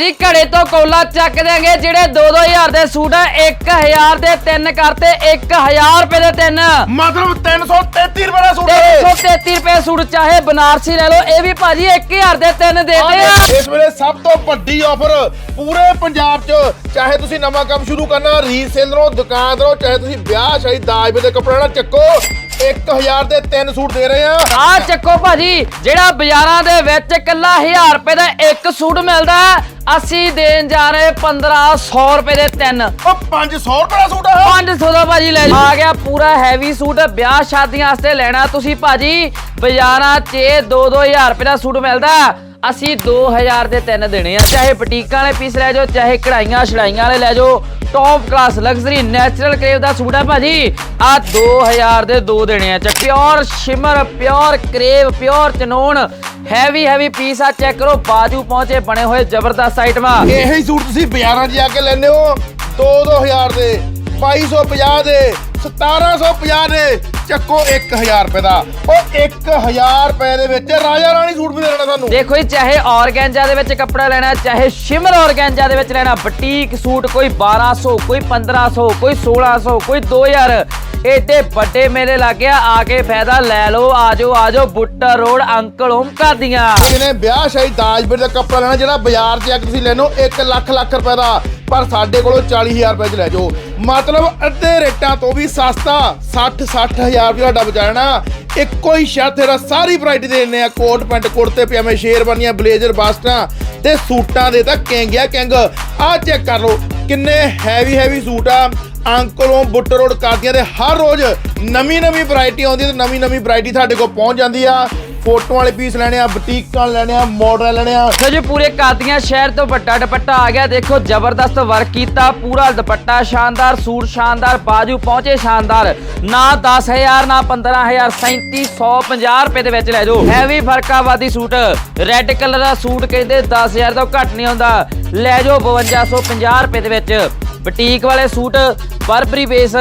ਭਾਜੀ ਘੜੇ ਤੋਂ ਕੋਲਾ ਚੱਕ ਦੇਾਂਗੇ ਜਿਹੜੇ 2-2000 ਦੇ ਸੂਟ ਆ 1000 ਦੇ ਤਿੰਨ ਕਰਤੇ 1000 ਰੁਪਏ ਦੇ ਤਿੰਨ। ਮਤਲਬ 333 ਰੁਪਏ ਦਾ ਸੂਟ 333 ਰੁਪਏ ਸੂਟ ਚਾਹੇ ਬਨਾਰਸੀ ਲੈ ਲਓ ਇਹ ਵੀ ਭਾਜੀ 1000 ਦੇ ਤਿੰਨ ਦੇ ਦੇ ਆ ਇਸ ਵੇਲੇ ਸਭ ਤੋਂ ਵੱਡੀ ਆਫਰ ਪੂਰੇ ਪੰਜਾਬ 'ਚ ਚਾਹੇ ਤੁਸੀਂ ਨਵਾਂ ਕੰਮ ਸ਼ੁਰੂ ਕਰਨਾ ਰੀਸੇਲਰੋਂ ਦੁਕਾਨਦਾਰੋਂ ਚਾਹੇ ਤੁਸੀਂ ਵਿਆਹ ਸ਼ਾਦੀ ਦਾਜ ਦੇ ਕੱਪੜਾ ਨਾ ਚੱਕੋ। 1000 ਦੇ ਤਿੰਨ ਸੂਟ ਦੇ ਰਹੇ ਆ। ਆ ਚੱਕੋ ਭਾਜੀ ਜਿਹੜਾ ਬਾਜ਼ਾਰਾਂ ਦੇ ਵਿੱਚ ਇਕੱਲਾ 1000 ਰੁਪਏ ਦਾ ਇੱਕ ਸੂਟ ਮਿਲਦਾ ਅਸੀਂ ਦੇਣ ਜਾ ਰਹੇ 1500 ਰੁਪਏ ਦੇ ਤਿੰਨ। ਉਹ 500 ਰੁਪਏ ਦਾ ਸੂਟ ਆ। 500 ਦਾ ਭਾਜੀ ਲੈ। ਆ ਗਿਆ ਪੂਰਾ ਹੈਵੀ ਸੂਟ ਵਿਆਹ ਸ਼ਾਦੀਆਂ ਵਾਸਤੇ ਲੈਣਾ ਤੁਸੀਂ ਭਾਜੀ। ਬਾਜ਼ਾਰਾਂ 'ਚ 2-2000 ਰੁਪਏ ਦਾ ਸੂਟ ਮਿਲਦਾ ਅਸੀਂ 2000 ਦੇ ਤਿੰਨ ਦੇਣੇ ਆ। ਚਾਹੇ ਬੁਟੀਕਾਂ ਵਾਲੇ ਪੀਸ ਲੈ ਜਾਓ, ਚਾਹੇ ਕਢਾਈਆਂ ਛੜਾਈਆਂ ਵਾਲੇ ਲੈ ਜਾਓ top class luxury natural crepe ਦਾ ਸੂਟ ਹੈ ਭਾਜੀ। ਆ 2000 ਦੇ ਦੋ ਦੇਣੇ ਆ। ਚ pure shimmer pure crepe pure ਚਨੋਨ heavy heavy piece ਆ। ਚੈੱਕ ਕਰੋ, ਬਾਜੂ ਪਹੁੰਚੇ, ਬਣੇ ਹੋਏ ਜ਼ਬਰਦਸਤ ਆਈਟਮਾਂ ਇਹੀ ਸੂਟ ਤੁਸੀਂ ਬਾਜ਼ਾਰਾਂ 'ਚ ਜਾ ਕੇ ਲੈਂਦੇ ਹੋ 2-2000 ਦੇ 2250 ਦੇ 1750 ਦੇ ਚੱਕੋ 1000 ਰੁਪਏ ਦਾ। ਉਹ 1000 ਰੁਪਏ ਦੇ ਵਿੱਚ ਰਾਜਾ ਰਾਣੀ ਸੂਟ ਵੀ ਦੇਣਾ ਤੁਹਾਨੂੰ ਦੇਖੋ ਜੀ, ਚਾਹੇ ਔਰਗੈਂਜਾ ਦੇ ਵਿੱਚ ਕੱਪੜਾ ਲੈਣਾ ਚਾਹੇ ਸ਼ਿਮਰ ਔਰਗੈਂਜਾ ਦੇ ਵਿੱਚ ਲੈਣਾ ਬੁਟੀਕ ਸੂਟ ਕੋਈ 1200 ਕੋਈ 1500 ਕੋਈ 1600 ਕੋਈ 2000 ਏਡੇ ਵੱਡੇ ਮੇਲੇ ਲੱਗਿਆ ਆ ਕੇ ਫਾਇਦਾ ਲੈ ਲਓ ਆਜੋ ਆਜੋ ਬੁੱਟਾ ਰੋਡ ਅੰਕਲ ਓਮ ਕਰਦੀਆਂ। ਜਿਹਨੇ ਵਿਆਹ ਸ਼ਾਦੀ ਦਾਜ ਦਾ ਕੱਪੜਾ ਲੈਣਾ, ਜਿਹੜਾ ਬਾਜ਼ਾਰ 'ਚ ਆ ਕੇ ਤੁਸੀਂ ਲੈਣੋ 1 ਲੱਖ ਲੱਖ ਰੁਪਏ ਦਾ। ਪਰ ਸਾਡੇ ਕੋਲੋਂ 40000 ਰੁਪਏ 'ਚ ਲੈ ਜਾਓ। ਮਤਲਬ ਅੱਧੇ ਰੇਟਾਂ ਤੋਂ ਵੀ ਸਸਤਾ 60 60000 ਰੁਪਏ ਤੁਹਾਡਾ ਬਚਾਣਾ ਇੱਕੋ ਹੀ ਸ਼ਰਤ ਤੇਰਾ ਸਾਰੀ ਵੈਰਾਈਟੀ ਦੇ ਆ, ਕੋਟ ਪੈਂਟ, ਕੁੜਤੇ, ਪਜਾਮੇ, ਸ਼ੇਰਵਾਨੀਆਂ, ਬਲੇਜ਼ਰ, ਬਾਸਟਾਂ ਤੇ ਸੂਟਾਂ ਦੇ ਤਾਂ ਕਿੰਗ ਆ ਕਿੰਗ। ਆਹ ਚੈੱਕ ਕਰ ਲਓ ਕਿੰਨੇ ਹੈਵੀ ਹੈਵੀ ਸੂਟ ਆ। ਅੰਕਲੋਂ ਬੁੱਟ ਰੋਡ ਕਾਦੀਆਂ ਦੇ ਹਰ ਰੋਜ਼ ਨਵੀਂ ਨਵੀਂ ਵੈਰਾਈਟੀ ਆਉਂਦੀ ਹੈ ਤੇ ਨਵੀਂ ਨਵੀਂ ਵੈਰਾਈਟੀ ਸਾਡੇ ਕੋਲ ਪਹੁੰਚ ਜਾਂਦੀ ਆ। ਫੋਟੋ ਵਾਲੇ ਪੀਸ ਲੈਣੇ ਆ ਬੁਟੀਕਾਂ ਲੈਣੇ ਆ ਮਾਡਲ ਲੈਣੇ ਆ। ਦੇਖੋ ਜੀ, ਪੂਰੇ ਕਾਦੀਆਂ ਸ਼ਹਿਰ ਤੋਂ ਵੱਡਾ ਦੁਪੱਟਾ ਆ ਗਿਆ। ਦੇਖੋ, ਜ਼ਬਰਦਸਤ ਵਰਕ ਕੀਤਾ, ਪੂਰਾ ਦੁਪੱਟਾ ਸ਼ਾਨਦਾਰ, ਸੂਟ ਸ਼ਾਨਦਾਰ, ਬਾਜੂ ਪਹੁੰਚੇ ਸ਼ਾਨਦਾਰ। ਨਾ 10000 ਨਾ 15000 3750 ਰੁਪਏ ਦੇ ਵਿੱਚ ਲੈ ਜਾਓ। ਹੈਵੀ ਫਰਕਾਵਾਦੀ ਸੂਟ। ਰੈੱਡ ਕਲਰ ਦਾ ਸੂਟ ਕਹਿੰਦੇ 10000 ਤੋਂ ਘੱਟ ਨਹੀਂ ਹੁੰਦਾ। ਲੈ ਜਾਓ 5250 ਰੁਪਏ ਦੇ ਵਿੱਚ। ਬੁਟੀਕ ਵਾਲੇ ਸੂਟ ਬਰਬਰੀ ਬੇਸ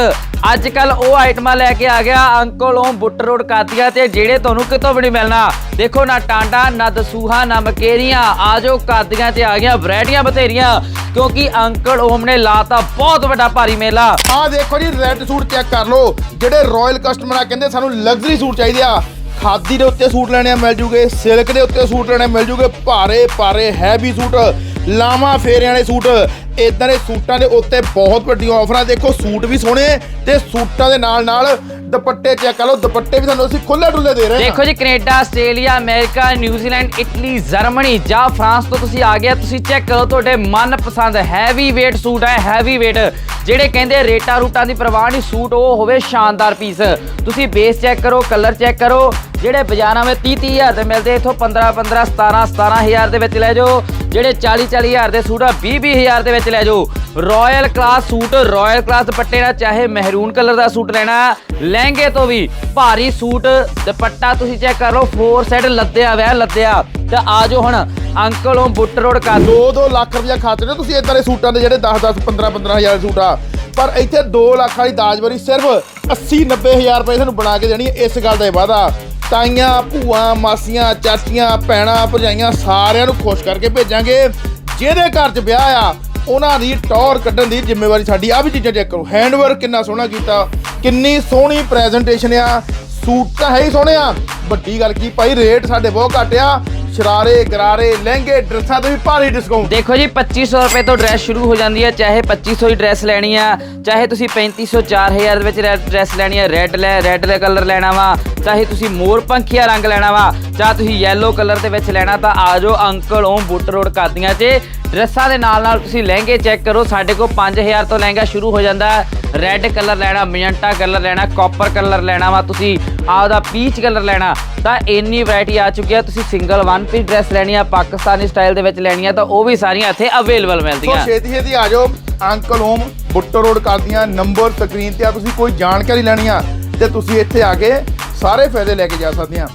ਅੱਜ ਕੱਲ ਉਹ ਆਈਟਮਾਂ ਲੈ ਕੇ ਆ ਗਿਆ। ਅੰਕਲ ਓਮ ਬੁੱਟ ਰੋਡ ਕਾਦੀਆਂ ਤੇ ਜਿਹੜੇ ਤੁਹਾਨੂੰ ਕਿਤੋਂ ਵੀ ਨਹੀਂ ਮਿਲਣਾ। ਦੇਖੋ ਨਾ ਟਾਂਡਾ, ਨਾ ਦਸੂਹਾ, ਨਾ ਮਕੇਰੀਆਂ। ਆਜੋ ਕਾਦੀਆਂ ਤੇ ਆ ਗਿਆ ਵੈਰਾਈਟੀਆਂ ਬਥੇਰੀਆਂ। ਕਿਉਂਕਿ ਅੰਕਲ ਓਮ ਨੇ ਲਾਤਾ ਬਹੁਤ ਵੱਡਾ ਭਾਰੀ ਮੇਲਾ। ਆਹ ਦੇਖੋ ਜੀ ਰੈੱਡ ਸੂਟ ਚੈੱਕ ਕਰ ਲਓ। ਜਿਹੜੇ ਰਾਇਲ ਕਸਟਮਰ ਆ, ਕਹਿੰਦੇ ਸਾਨੂੰ ਲਗਜ਼ਰੀ ਸੂਟ ਚਾਹੀਦੇ ਆ। ਖਾਦੀ ਦੇ ਉੱਤੇ ਸੂਟ ਲੈਣੇ ਆ, ਮਿਲ ਜੂਗੇ। ਸਿਲਕ ਦੇ ਉੱਤੇ ਸੂਟ ਲੈਣੇ ਮਿਲ ਜੂਗੇ। ਭਾਰੇ ਭਾਰੇ ਹੈਵੀ ਸੂਟ। ਲਾਵਾਂ ਫੇਰਿਆਂ ਵਾਲੇ ਸੂਟ। ਇਦਾਂ ਦੇ ਸੂਟਾਂ ਦੇ ਉੱਤੇ ਬਹੁਤ ਵੱਡੀਆਂ ਆਫਰਾਂ। ਦੇਖੋ, ਸੂਟ ਵੀ ਸੋਹਣੇ ਤੇ ਸੂਟਾਂ ਦੇ ਨਾਲ ਨਾਲ ਦੁਪੱਟੇ ਚੈੱਕ ਕਰ ਲਓ। ਦੁਪੱਟੇ ਵੀ ਤੁਹਾਨੂੰ ਅਸੀਂ ਖੁੱਲੇ ਡੁੱਲੇ ਦੇ ਰਹੇ ਹਾਂ। ਦੇਖੋ ਜੀ, Canada, Australia, America New Zealand Italy, Germany ਜਾਂ ਫਰਾਂਸ ਤੋਂ ਤੁਸੀਂ ਆ ਗਿਆ ਤੁਸੀਂ ਚੈੱਕ ਕਰੋ ਤੁਹਾਡੇ ਮਨਪਸੰਦ ਹੈਵੀ weight ਸੂਟ ਹੈ ਹੈਵੀ weight ਜਿਹੜੇ ਕਹਿੰਦੇ ਰੇਟਾਂ ਰੂਟਾਂ ਦੀ ਪਰਵਾਹ ਨਹੀਂ, ਸੂਟ ਉਹ ਹੋਵੇ ਸ਼ਾਨਦਾਰ ਪੀਸ ਤੁਸੀਂ ਬੇਸ ਚੈੱਕ ਕਰੋ ਕਲਰ ਚੈੱਕ ਕਰੋ। ਜਿਹੜੇ ਬਾਜ਼ਾਰਾਂ ਵਿੱਚ 30 30 ਹਜ਼ਾਰ ਦੇ ਮਿਲਦੇ, ਇਥੋਂ 15 15 17 17000 ਦੇ ਵਿੱਚ ਲੈ ਜਾਓ। ਜਿਹੜੇ 40 40 ਹਜ਼ਾਰ ਦੇ ਸੂਟ ਆ 20 20 ਹਜ਼ਾਰ ਦੇ ਵਿੱਚ ਲੈ ਜਾਓ। Royal class suit royal class ਦੁਪੱਟੇ ਨਾਲ, ਚਾਹੇ ਮਹਿਰੂਨ ਕਲਰ ਦਾ ਸੂਟ ਲੈਣਾ, ਲਹਿੰਗੇ ਤੋਂ ਵੀ ਭਾਰੀ ਸੂਟ, ਦੁਪੱਟਾ ਤੁਸੀਂ ਚੈੱਕ ਕਰ ਲਓ ਫੋਰ ਸੈਟ ਲੱਦਿਆ ਵੈ ਲੱਦਿਆ। ਤਾਂ ਆ ਜਾਓ ਹੁਣ, ਅੰਕਲੋਂ ਬੁੱਟ ਰੋਡ ਕਰ 2-2 ਲੱਖ ਰੁਪਇਆ ਖਾਤੇ ਨੇ ਤੁਸੀਂ ਇਦਾਂ ਦੇ ਸੂਟਾਂ ਦੇ ਜਿਹੜੇ 10-10 15-15 ਹਜ਼ਾਰ ਸੂਟ ਆ, ਪਰ ਇੱਥੇ 2 ਲੱਖ ਵਾਲੀ ਦਾਜਵਰੀ ਸਿਰਫ 80-90 ਹਜ਼ਾਰ ਰੁਪਏ ਤੁਹਾਨੂੰ ਬਣਾ ਕੇ ਦੇਣੀ ਇਸ ਗੱਲ ਦਾ ਇਹ ਵਾਅਦਾ। ਤਾਈਆਂ, ਭੂਆ, ਮਾਸੀਆਂ, ਚਾਚੀਆਂ, ਭੈਣਾਂ, ਭਰਜਾਈਆਂ ਸਾਰਿਆਂ ਨੂੰ ਖੁਸ਼ ਕਰਕੇ ਭੇਜਾਂਗੇ। ਜਿਹਦੇ ਘਰ 'ਚ ਵਿਆਹ ਆ, ਉਹਨਾਂ ਦੀ ਟੌਰ ਕੱਢਣ ਦੀ ਜ਼ਿੰਮੇਵਾਰੀ ਸਾਡੀ। ਆ ਵੀ ਚੀਜ਼ਾਂ ਚੈੱਕ ਕਰੋ। ਹੈਂਡਵਰਕ ਕਿੰਨਾ ਸੋਹਣਾ ਕੀਤਾ। ਕਿੰਨੀ ਸੋਹਣੀ ਪ੍ਰੈਜੈਂਟੇਸ਼ਨ ਆ। ਸੂਟ ਤਾਂ ਹੈ ਹੀ ਸੋਹਣੇ ਆ। ਵੱਡੀ ਗੱਲ ਕੀ ਭਾਈ ਰੇਟ ਸਾਡੇ ਬਹੁਤ ਘੱਟ ਆ। ਸ਼ਰਾਰੇ, ਗਰਾਰੇ, ਲਹਿੰਗੇ, ਡਰੈਸਾਂ ਤੇ ਵੀ ਭਾਰੀ ਡਿਸਕਾਊਂਟ ਦੇਖੋ ਜੀ 2500 ਰੁਪਏ ਤੋਂ ਡਰੈਸ ਸ਼ੁਰੂ ਹੋ ਜਾਂਦੀ ਹੈ ਚਾਹੇ 2500 ਦੀ ਡਰੈਸ ਲੈਣੀ ਆ, ਚਾਹੇ ਤੁਸੀਂ 3500 4000 ਦੇ ਵਿੱਚ ਡਰੈਸ ਲੈਣੀ ਆ। ਰੈੱਡ ਲੈ ਰੈੱਡ ਦਾ ਕਲਰ ਲੈਣਾ ਵਾ। ਚਾਹੇ ਤੁਸੀਂ ਮੋਰ ਪੰਖੀਆ ਰੰਗ ਲੈਣਾ ਵਾ, ਚਾਹ ਤੁਸੀਂ ਯੈਲੋ ਕਲਰ ਦੇ ਵਿੱਚ ਲੈਣਾ, ਤਾਂ ਆ ਜਾਓ ਅੰਕਲ ਓਮ ਬੁੱਟ ਰੋਡ ਕਾਦੀਆਂ 'ਚ ਡਰੈਸਾਂ ਦੇ ਨਾਲ ਨਾਲ ਤੁਸੀਂ ਲਹਿੰਗੇ ਚੈੱਕ ਕਰੋ, ਸਾਡੇ ਕੋਲ 5000 ਤੋਂ ਲਹਿੰਗਾ ਸ਼ੁਰੂ ਹੋ ਜਾਂਦਾ ਰੈੱਡ ਕਲਰ ਲੈਣਾ ਮਜੰਟਾ ਕਲਰ ਲੈਣਾ ਕਾਪਰ ਕਲਰ ਲੈਣਾ ਵਾ ਤੁਸੀਂ, ਆਪਦਾ ਪੀਚ ਕਲਰ ਲੈਣਾ, ਤਾਂ ਇੰਨੀ ਵੈਰਾਈਟੀ ਆ ਚੁੱਕੀ ਆ, ਤੁਸੀਂ ਸਿੰਗਲ ਵਨ ਪੀਸ ਡਰੈਸ ਲੈਣੀ ਆ, ਪਾਕਿਸਤਾਨੀ ਸਟਾਈਲ ਦੇ ਵਿੱਚ ਲੈਣੀ ਆ, ਤਾਂ ਉਹ ਵੀ ਸਾਰੀਆਂ ਇੱਥੇ ਅਵੇਲੇਬਲ ਸੋ ਮਿਲਦੀਆਂ ਛੇਤੀ ਛੇਤੀ ਆ ਜਾਓ, ਅੰਕਲ ਹੋਮ ਬੁੱਟਰ ਰੋਡ ਕਰਦੀਆਂ ਨੰਬਰ ਸਕਰੀਨ ਤੇ ਆ, ਤੁਸੀਂ ਕੋਈ ਜਾਣਕਾਰੀ ਲੈਣੀ ਆ, ਤੇ ਤੁਸੀਂ ਇੱਥੇ ਆ ਕੇ ਸਾਰੇ ਫਾਇਦੇ ਲੈ ਕੇ ਜਾ ਸਕਦੇ ਹਾਂ